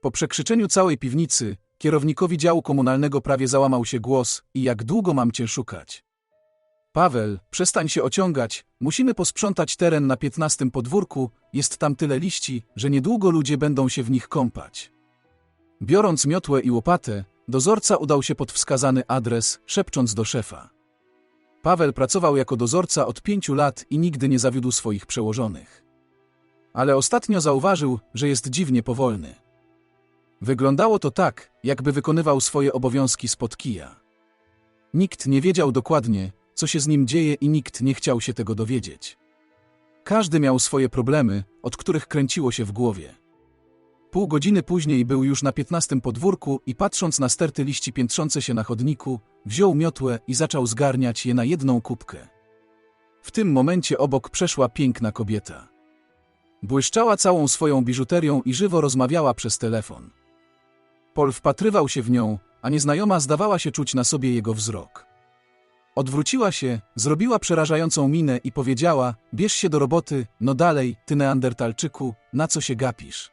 Po przekrzyczeniu całej piwnicy, kierownikowi działu komunalnego prawie załamał się głos i jak długo mam cię szukać? Paweł, przestań się ociągać, musimy posprzątać teren na piętnastym podwórku, jest tam tyle liści, że niedługo ludzie będą się w nich kąpać. Biorąc miotłę i łopatę, dozorca udał się pod wskazany adres, szepcząc do szefa. Paweł pracował jako dozorca od pięciu lat i nigdy nie zawiódł swoich przełożonych. Ale ostatnio zauważył, że jest dziwnie powolny. Wyglądało to tak, jakby wykonywał swoje obowiązki spod kija. Nikt nie wiedział dokładnie, co się z nim dzieje i nikt nie chciał się tego dowiedzieć. Każdy miał swoje problemy, od których kręciło się w głowie. Pół godziny później był już na piętnastym podwórku i patrząc na sterty liści piętrzące się na chodniku, wziął miotłę i zaczął zgarniać je na jedną kubkę. W tym momencie obok przeszła piękna kobieta. Błyszczała całą swoją biżuterią i żywo rozmawiała przez telefon. Pol wpatrywał się w nią, a nieznajoma zdawała się czuć na sobie jego wzrok. Odwróciła się, zrobiła przerażającą minę i powiedziała: Bierz się do roboty, no dalej, ty neandertalczyku, na co się gapisz?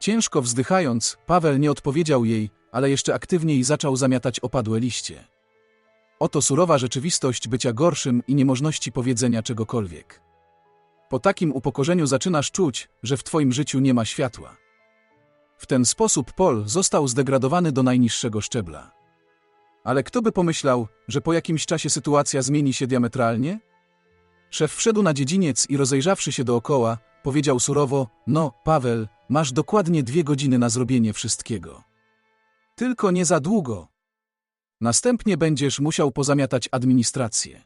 Ciężko wzdychając, Paweł nie odpowiedział jej, ale jeszcze aktywniej zaczął zamiatać opadłe liście. Oto surowa rzeczywistość bycia gorszym i niemożności powiedzenia czegokolwiek. Po takim upokorzeniu zaczynasz czuć, że w twoim życiu nie ma światła. W ten sposób Paul został zdegradowany do najniższego szczebla. Ale kto by pomyślał, że po jakimś czasie sytuacja zmieni się diametralnie? Szef wszedł na dziedziniec i rozejrzawszy się dookoła, powiedział surowo: No, Paweł, masz dokładnie dwie godziny na zrobienie wszystkiego. Tylko nie za długo. Następnie będziesz musiał pozamiatać administrację.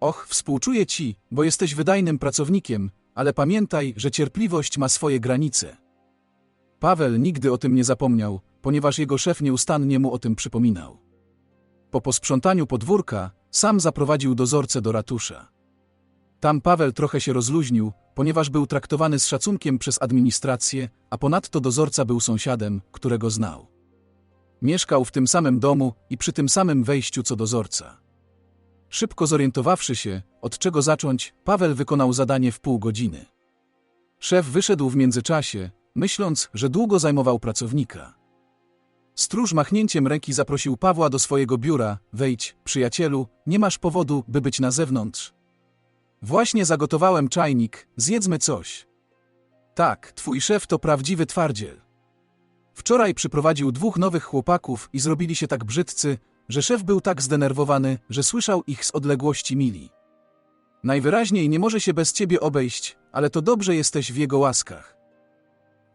Och, współczuję ci, bo jesteś wydajnym pracownikiem, ale pamiętaj, że cierpliwość ma swoje granice. Paweł nigdy o tym nie zapomniał, ponieważ jego szef nieustannie mu o tym przypominał. Po posprzątaniu podwórka sam zaprowadził dozorcę do ratusza. Tam Paweł trochę się rozluźnił, ponieważ był traktowany z szacunkiem przez administrację, a ponadto dozorca był sąsiadem, którego znał. Mieszkał w tym samym domu i przy tym samym wejściu co dozorca. Szybko zorientowawszy się, od czego zacząć, Paweł wykonał zadanie w pół godziny. Szef wyszedł w międzyczasie, myśląc, że długo zajmował pracownika. Stróż machnięciem ręki zaprosił Pawła do swojego biura. Wejdź, przyjacielu, nie masz powodu, by być na zewnątrz. Właśnie zagotowałem czajnik, zjedzmy coś. Tak, twój szef to prawdziwy twardziel. Wczoraj przyprowadził dwóch nowych chłopaków i zrobili się tak brzydcy, że szef był tak zdenerwowany, że słyszał ich z odległości mili. Najwyraźniej nie może się bez ciebie obejść, ale to dobrze jesteś w jego łaskach.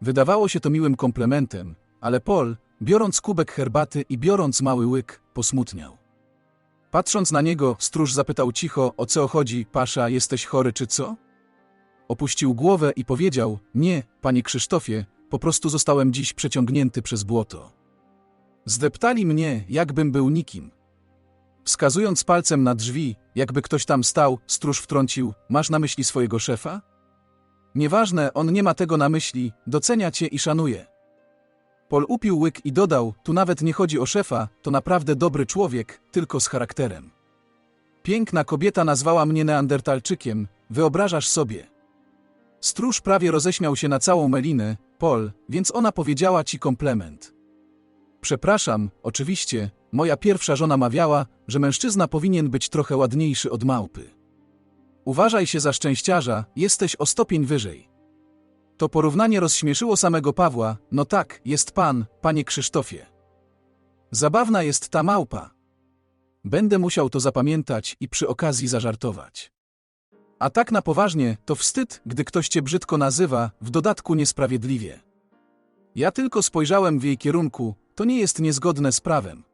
Wydawało się to miłym komplementem, ale Paul, biorąc kubek herbaty i biorąc mały łyk, posmutniał. Patrząc na niego, stróż zapytał cicho, o co chodzi, pasza, jesteś chory czy co? Opuścił głowę i powiedział, nie, panie Krzysztofie, po prostu zostałem dziś przeciągnięty przez błoto. Zdeptali mnie, jakbym był nikim. Wskazując palcem na drzwi, jakby ktoś tam stał, stróż wtrącił, masz na myśli swojego szefa? Nieważne, on nie ma tego na myśli, docenia cię i szanuje. Pol upił łyk i dodał, tu nawet nie chodzi o szefa, to naprawdę dobry człowiek, tylko z charakterem. Piękna kobieta nazwała mnie neandertalczykiem, wyobrażasz sobie. Stróż prawie roześmiał się na całą melinę, Pol, więc ona powiedziała ci komplement. Przepraszam, oczywiście, moja pierwsza żona mawiała, że mężczyzna powinien być trochę ładniejszy od małpy. Uważaj się za szczęściarza, jesteś o stopień wyżej. To porównanie rozśmieszyło samego Pawła, no tak, jest pan, panie Krzysztofie. Zabawna jest ta małpa. Będę musiał to zapamiętać i przy okazji zażartować. A tak na poważnie, to wstyd, gdy ktoś cię brzydko nazywa, w dodatku niesprawiedliwie. Ja tylko spojrzałem w jej kierunku, to nie jest niezgodne z prawem.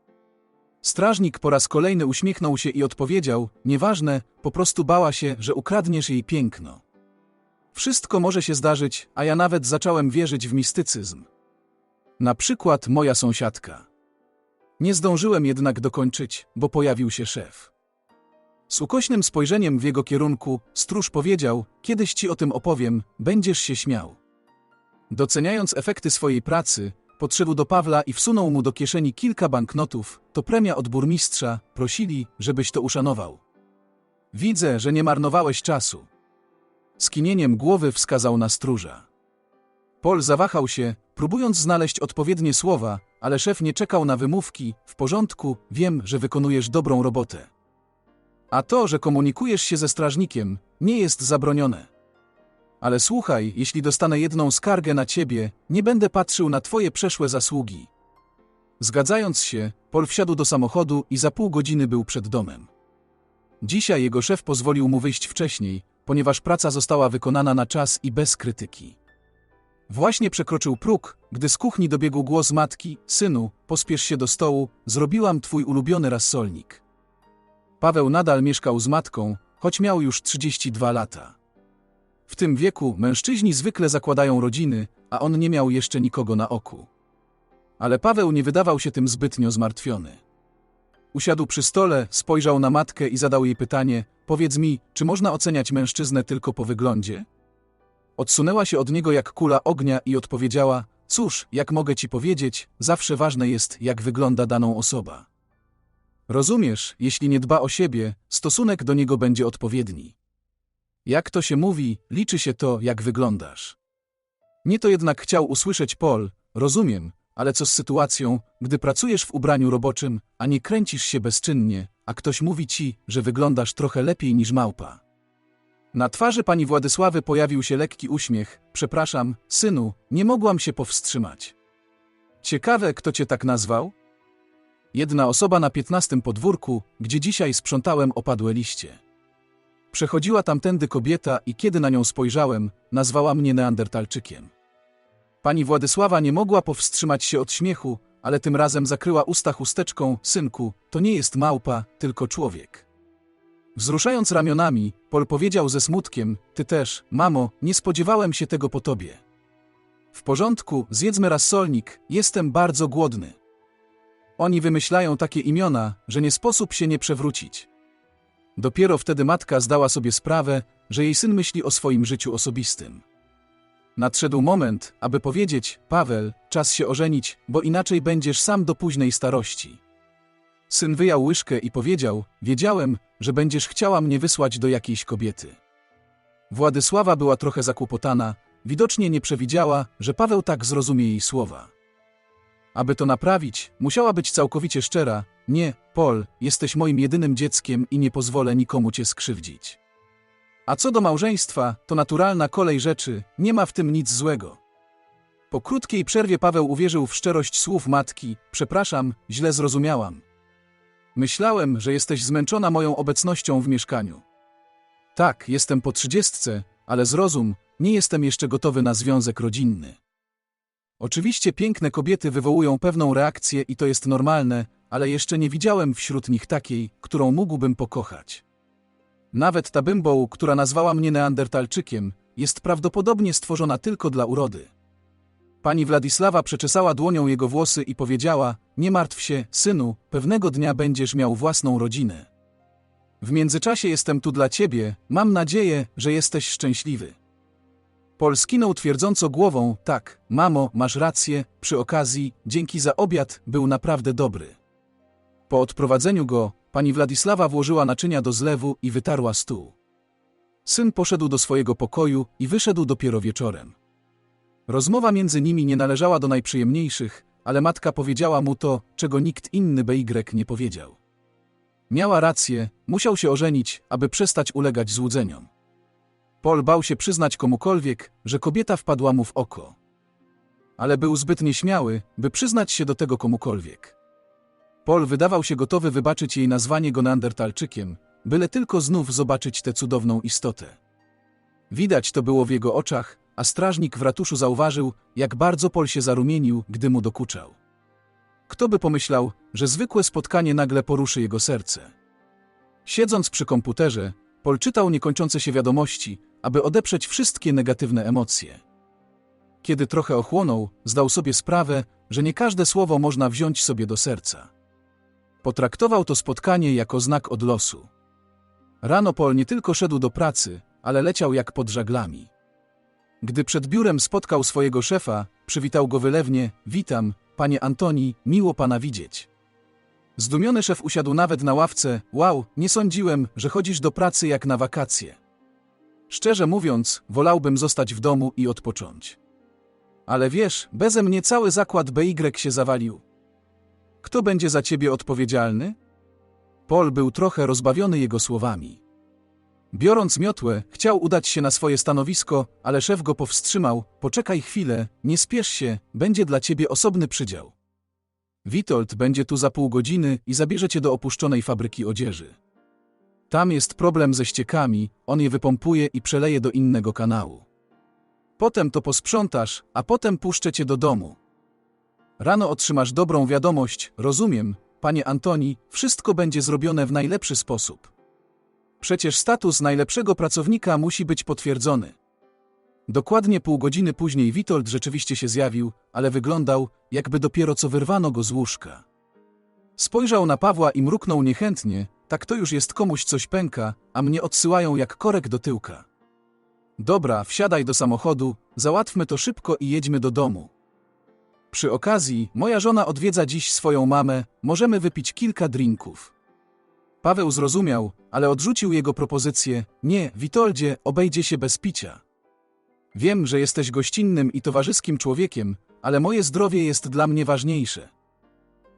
Strażnik po raz kolejny uśmiechnął się i odpowiedział: Nieważne, po prostu bała się, że ukradniesz jej piękno. Wszystko może się zdarzyć, a ja nawet zacząłem wierzyć w mistycyzm. Na przykład moja sąsiadka. Nie zdążyłem jednak dokończyć, bo pojawił się szef. Z ukośnym spojrzeniem w jego kierunku, stróż powiedział: Kiedyś ci o tym opowiem, będziesz się śmiał. Doceniając efekty swojej pracy, podszedł do Pawła i wsunął mu do kieszeni kilka banknotów. To premia od burmistrza, prosili, żebyś to uszanował. Widzę, że nie marnowałeś czasu. Skinieniem głowy wskazał na stróża. Paul zawahał się, próbując znaleźć odpowiednie słowa, ale szef nie czekał na wymówki. W porządku, wiem, że wykonujesz dobrą robotę. A to, że komunikujesz się ze strażnikiem, nie jest zabronione. Ale słuchaj, jeśli dostanę jedną skargę na ciebie, nie będę patrzył na twoje przeszłe zasługi. Zgadzając się, Paul wsiadł do samochodu i za pół godziny był przed domem. Dzisiaj jego szef pozwolił mu wyjść wcześniej, ponieważ praca została wykonana na czas i bez krytyki. Właśnie przekroczył próg, gdy z kuchni dobiegł głos matki: Synu, pospiesz się do stołu, zrobiłam twój ulubiony rassolnik. Paweł nadal mieszkał z matką, choć miał już 32 lata. W tym wieku mężczyźni zwykle zakładają rodziny, a on nie miał jeszcze nikogo na oku. Ale Paweł nie wydawał się tym zbytnio zmartwiony. Usiadł przy stole, spojrzał na matkę i zadał jej pytanie: Powiedz mi, czy można oceniać mężczyznę tylko po wyglądzie? Odsunęła się od niego jak kula ognia i odpowiedziała: Cóż, jak mogę ci powiedzieć, zawsze ważne jest, jak wygląda daną osoba. Rozumiesz, jeśli nie dba o siebie, stosunek do niego będzie odpowiedni. Jak to się mówi, liczy się to, jak wyglądasz. Nie to jednak chciał usłyszeć Paul, rozumiem, ale co z sytuacją, gdy pracujesz w ubraniu roboczym, a nie kręcisz się bezczynnie, a ktoś mówi ci, że wyglądasz trochę lepiej niż małpa. Na twarzy pani Władysławy pojawił się lekki uśmiech. Przepraszam, synu, nie mogłam się powstrzymać. Ciekawe, kto cię tak nazwał? Jedna osoba na piętnastym podwórku, gdzie dzisiaj sprzątałem opadłe liście. Przechodziła tamtędy kobieta i kiedy na nią spojrzałem, nazwała mnie Neandertalczykiem. Pani Władysława nie mogła powstrzymać się od śmiechu, ale tym razem zakryła usta chusteczką. Synku, to nie jest małpa, tylko człowiek. Wzruszając ramionami, Pol powiedział ze smutkiem: Ty też, mamo, nie spodziewałem się tego po tobie. W porządku, zjedzmy raz solnik, jestem bardzo głodny. Oni wymyślają takie imiona, że nie sposób się nie przewrócić. Dopiero wtedy matka zdała sobie sprawę, że jej syn myśli o swoim życiu osobistym. Nadszedł moment, aby powiedzieć: Paweł, czas się ożenić, bo inaczej będziesz sam do późnej starości. Syn wyjął łyżkę i powiedział: Wiedziałem, że będziesz chciała mnie wysłać do jakiejś kobiety. Władysława była trochę zakłopotana, widocznie nie przewidziała, że Paweł tak zrozumie jej słowa. Aby to naprawić, musiała być całkowicie szczera: Nie, Paul, jesteś moim jedynym dzieckiem i nie pozwolę nikomu cię skrzywdzić. A co do małżeństwa, to naturalna kolej rzeczy, nie ma w tym nic złego. Po krótkiej przerwie Paweł uwierzył w szczerość słów matki: Przepraszam, źle zrozumiałam. Myślałem, że jesteś zmęczona moją obecnością w mieszkaniu. Tak, jestem po trzydziestce, ale zrozum, nie jestem jeszcze gotowy na związek rodzinny. Oczywiście piękne kobiety wywołują pewną reakcję i to jest normalne, ale jeszcze nie widziałem wśród nich takiej, którą mógłbym pokochać. Nawet ta bymbo, która nazwała mnie Neandertalczykiem, jest prawdopodobnie stworzona tylko dla urody. Pani Władysława przeczesała dłonią jego włosy i powiedziała: Nie martw się, synu, pewnego dnia będziesz miał własną rodzinę. W międzyczasie jestem tu dla ciebie, mam nadzieję, że jesteś szczęśliwy. Pol skinął twierdząco głową: Tak, mamo, masz rację, przy okazji, dzięki za obiad, był naprawdę dobry. Po odprowadzeniu go, pani Władysława włożyła naczynia do zlewu i wytarła stół. Syn poszedł do swojego pokoju i wyszedł dopiero wieczorem. Rozmowa między nimi nie należała do najprzyjemniejszych, ale matka powiedziała mu to, czego nikt inny BY nie powiedział. Miała rację, musiał się ożenić, aby przestać ulegać złudzeniom. Paul bał się przyznać komukolwiek, że kobieta wpadła mu w oko. Ale był zbyt nieśmiały, by przyznać się do tego komukolwiek. Paul wydawał się gotowy wybaczyć jej nazwanie go Neandertalczykiem, byle tylko znów zobaczyć tę cudowną istotę. Widać to było w jego oczach, a strażnik w ratuszu zauważył, jak bardzo Pol się zarumienił, gdy mu dokuczał. Kto by pomyślał, że zwykłe spotkanie nagle poruszy jego serce? Siedząc przy komputerze, Pol czytał niekończące się wiadomości, aby odeprzeć wszystkie negatywne emocje. Kiedy trochę ochłonął, zdał sobie sprawę, że nie każde słowo można wziąć sobie do serca. Potraktował to spotkanie jako znak od losu. Rano Pol nie tylko szedł do pracy, ale leciał jak pod żaglami. Gdy przed biurem spotkał swojego szefa, przywitał go wylewnie: Witam, panie Antoni, miło pana widzieć. Zdumiony szef usiadł nawet na ławce: Wow, nie sądziłem, że chodzisz do pracy jak na wakacje. Szczerze mówiąc, wolałbym zostać w domu i odpocząć. Ale wiesz, beze mnie cały zakład BY się zawalił. Kto będzie za ciebie odpowiedzialny? Paul był trochę rozbawiony jego słowami. Biorąc miotłę, chciał udać się na swoje stanowisko, ale szef go powstrzymał. Poczekaj chwilę, nie spiesz się, będzie dla ciebie osobny przydział. Witold będzie tu za pół godziny i zabierze cię do opuszczonej fabryki odzieży. Tam jest problem ze ściekami, on je wypompuje i przeleje do innego kanału. Potem to posprzątasz, a potem puszczę cię do domu. Rano otrzymasz dobrą wiadomość, rozumiem, panie Antoni, wszystko będzie zrobione w najlepszy sposób. Przecież status najlepszego pracownika musi być potwierdzony. Dokładnie pół godziny później Witold rzeczywiście się zjawił, ale wyglądał, jakby dopiero co wyrwano go z łóżka. Spojrzał na Pawła i mruknął niechętnie, tak to już jest komuś coś pęka, a mnie odsyłają jak korek do tyłka. Dobra, wsiadaj do samochodu, załatwmy to szybko i jedźmy do domu. Przy okazji, moja żona odwiedza dziś swoją mamę, możemy wypić kilka drinków. Paweł zrozumiał, ale odrzucił jego propozycję. Nie, Witoldzie, obejdzie się bez picia. Wiem, że jesteś gościnnym i towarzyskim człowiekiem, ale moje zdrowie jest dla mnie ważniejsze.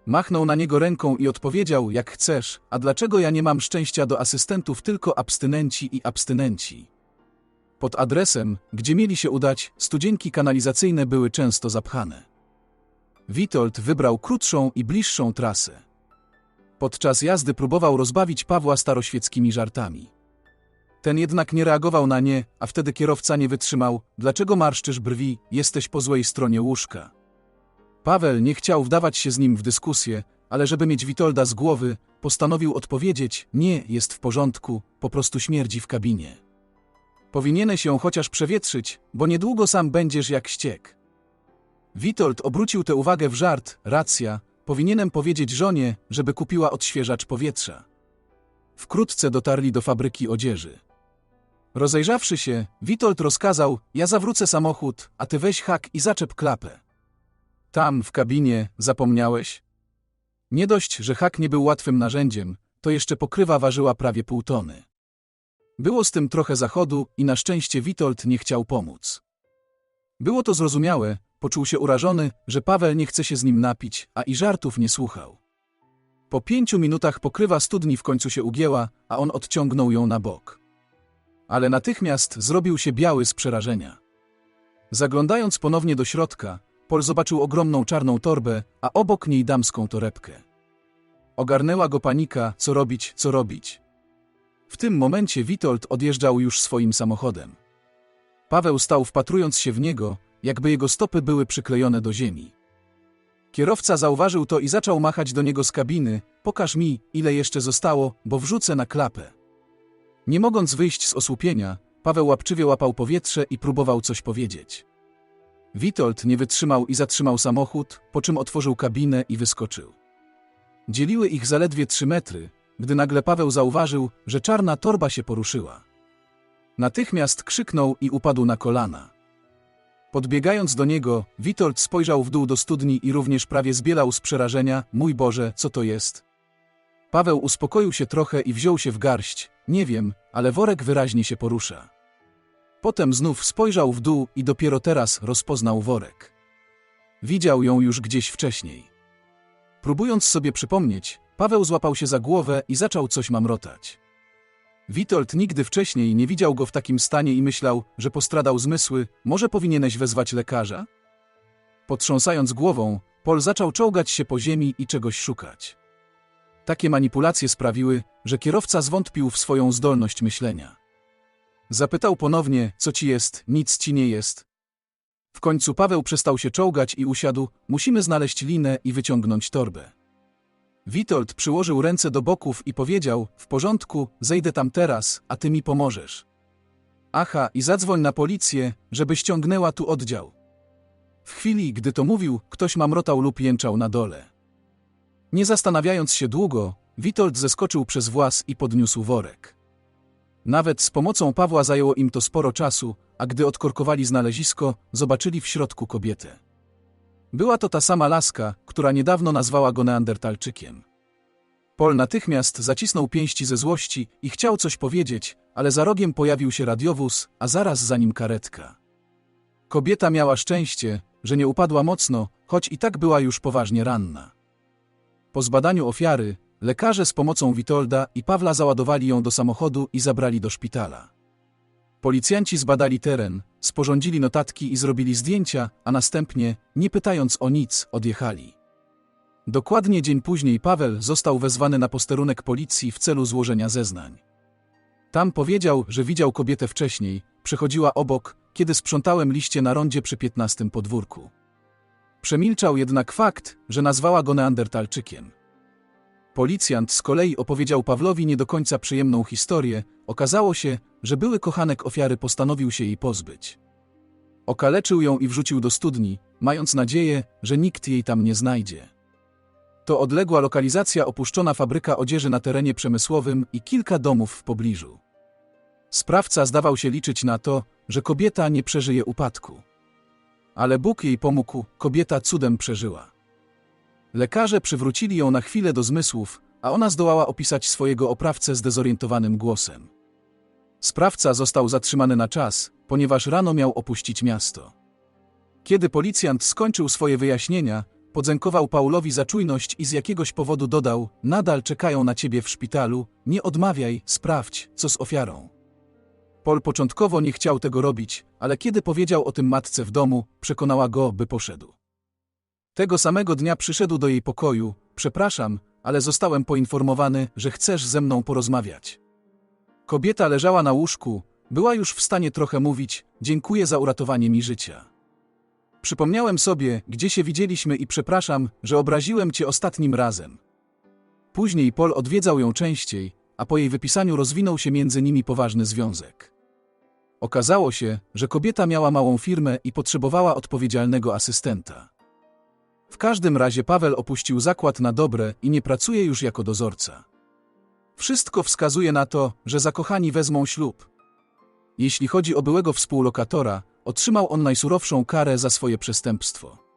Machnął na niego ręką i odpowiedział, jak chcesz, a dlaczego ja nie mam szczęścia do asystentów, tylko abstynenci i abstynenci. Pod adresem, gdzie mieli się udać, studzienki kanalizacyjne były często zapchane. Witold wybrał krótszą i bliższą trasę. Podczas jazdy próbował rozbawić Pawła staroświeckimi żartami. Ten jednak nie reagował na nie, a wtedy kierowca nie wytrzymał. Dlaczego marszczysz brwi, jesteś po złej stronie łóżka? Paweł nie chciał wdawać się z nim w dyskusję, ale żeby mieć Witolda z głowy, postanowił odpowiedzieć: Nie, jest w porządku, po prostu śmierdzi w kabinie. Powinieneś ją chociaż przewietrzyć, bo niedługo sam będziesz jak ściek. Witold obrócił tę uwagę w żart, racja, powinienem powiedzieć żonie, żeby kupiła odświeżacz powietrza. Wkrótce dotarli do fabryki odzieży. Rozejrzawszy się, Witold rozkazał, ja zawrócę samochód, a ty weź hak i zaczep klapę. Tam, w kabinie, zapomniałeś? Nie dość, że hak nie był łatwym narzędziem, to jeszcze pokrywa ważyła prawie pół tony. Było z tym trochę zachodu i na szczęście Witold nie chciał pomóc. Było to zrozumiałe, poczuł się urażony, że Paweł nie chce się z nim napić, a i żartów nie słuchał. Po pięciu minutach pokrywa studni w końcu się ugięła, a on odciągnął ją na bok. Ale natychmiast zrobił się biały z przerażenia. Zaglądając ponownie do środka, Pol zobaczył ogromną czarną torbę, a obok niej damską torebkę. Ogarnęła go panika, co robić, co robić. W tym momencie Witold odjeżdżał już swoim samochodem. Paweł stał wpatrując się w niego, jakby jego stopy były przyklejone do ziemi. Kierowca zauważył to i zaczął machać do niego z kabiny. Pokaż mi, ile jeszcze zostało, bo wrzucę na klapę. Nie mogąc wyjść z osłupienia, Paweł łapczywie łapał powietrze i próbował coś powiedzieć. Witold nie wytrzymał i zatrzymał samochód, po czym otworzył kabinę i wyskoczył. Dzieliły ich zaledwie trzy metry, gdy nagle Paweł zauważył, że czarna torba się poruszyła. Natychmiast krzyknął i upadł na kolana. Podbiegając do niego, Witold spojrzał w dół do studni i również prawie zbielał z przerażenia. Mój Boże, co to jest? Paweł uspokoił się trochę i wziął się w garść. Nie wiem, ale worek wyraźnie się porusza. Potem znów spojrzał w dół i dopiero teraz rozpoznał worek. Widział ją już gdzieś wcześniej. Próbując sobie przypomnieć, Paweł złapał się za głowę i zaczął coś mamrotać. Witold nigdy wcześniej nie widział go w takim stanie i myślał, że postradał zmysły, może powinieneś wezwać lekarza? Potrząsając głową, Pol zaczął czołgać się po ziemi i czegoś szukać. Takie manipulacje sprawiły, że kierowca zwątpił w swoją zdolność myślenia. Zapytał ponownie, co ci jest, nic ci nie jest. W końcu Paweł przestał się czołgać i usiadł, musimy znaleźć linę i wyciągnąć torbę. Witold przyłożył ręce do boków i powiedział: W porządku, zejdę tam teraz, a ty mi pomożesz. Aha, i zadzwoń na policję, żeby ściągnęła tu oddział. W chwili, gdy to mówił, ktoś mamrotał lub jęczał na dole. Nie zastanawiając się długo, Witold zeskoczył przez włas i podniósł worek. Nawet z pomocą Pawła zajęło im to sporo czasu, a gdy odkorkowali znalezisko, zobaczyli w środku kobietę. Była to ta sama laska, która niedawno nazwała go Neandertalczykiem. Pol natychmiast zacisnął pięści ze złości i chciał coś powiedzieć, ale za rogiem pojawił się radiowóz, a zaraz za nim karetka. Kobieta miała szczęście, że nie upadła mocno, choć i tak była już poważnie ranna. Po zbadaniu ofiary, lekarze z pomocą Witolda i Pawla załadowali ją do samochodu i zabrali do szpitala. Policjanci zbadali teren, sporządzili notatki i zrobili zdjęcia, a następnie, nie pytając o nic, odjechali. Dokładnie dzień później Paweł został wezwany na posterunek policji w celu złożenia zeznań. Tam powiedział, że widział kobietę wcześniej, przechodziła obok, kiedy sprzątałem liście na rondzie przy 15 podwórku. Przemilczał jednak fakt, że nazwała go Neandertalczykiem. Policjant z kolei opowiedział Pawlowi nie do końca przyjemną historię. Okazało się, że były kochanek ofiary postanowił się jej pozbyć. Okaleczył ją i wrzucił do studni, mając nadzieję, że nikt jej tam nie znajdzie. To odległa lokalizacja opuszczona fabryka odzieży na terenie przemysłowym i kilka domów w pobliżu. Sprawca zdawał się liczyć na to, że kobieta nie przeżyje upadku. Ale Bóg jej pomógł, kobieta cudem przeżyła. Lekarze przywrócili ją na chwilę do zmysłów, a ona zdołała opisać swojego oprawcę zdezorientowanym głosem. Sprawca został zatrzymany na czas, ponieważ rano miał opuścić miasto. Kiedy policjant skończył swoje wyjaśnienia, podziękował Paulowi za czujność i z jakiegoś powodu dodał: Nadal czekają na ciebie w szpitalu, nie odmawiaj, sprawdź, co z ofiarą. Paul początkowo nie chciał tego robić, ale kiedy powiedział o tym matce w domu, przekonała go, by poszedł. Tego samego dnia przyszedł do jej pokoju. Przepraszam, ale zostałem poinformowany, że chcesz ze mną porozmawiać. Kobieta leżała na łóżku, była już w stanie trochę mówić: Dziękuję za uratowanie mi życia. Przypomniałem sobie, gdzie się widzieliśmy i przepraszam, że obraziłem cię ostatnim razem. Później Paul odwiedzał ją częściej, a po jej wypisaniu rozwinął się między nimi poważny związek. Okazało się, że kobieta miała małą firmę i potrzebowała odpowiedzialnego asystenta. W każdym razie Paweł opuścił zakład na dobre i nie pracuje już jako dozorca. Wszystko wskazuje na to, że zakochani wezmą ślub. Jeśli chodzi o byłego współlokatora, otrzymał on najsurowszą karę za swoje przestępstwo.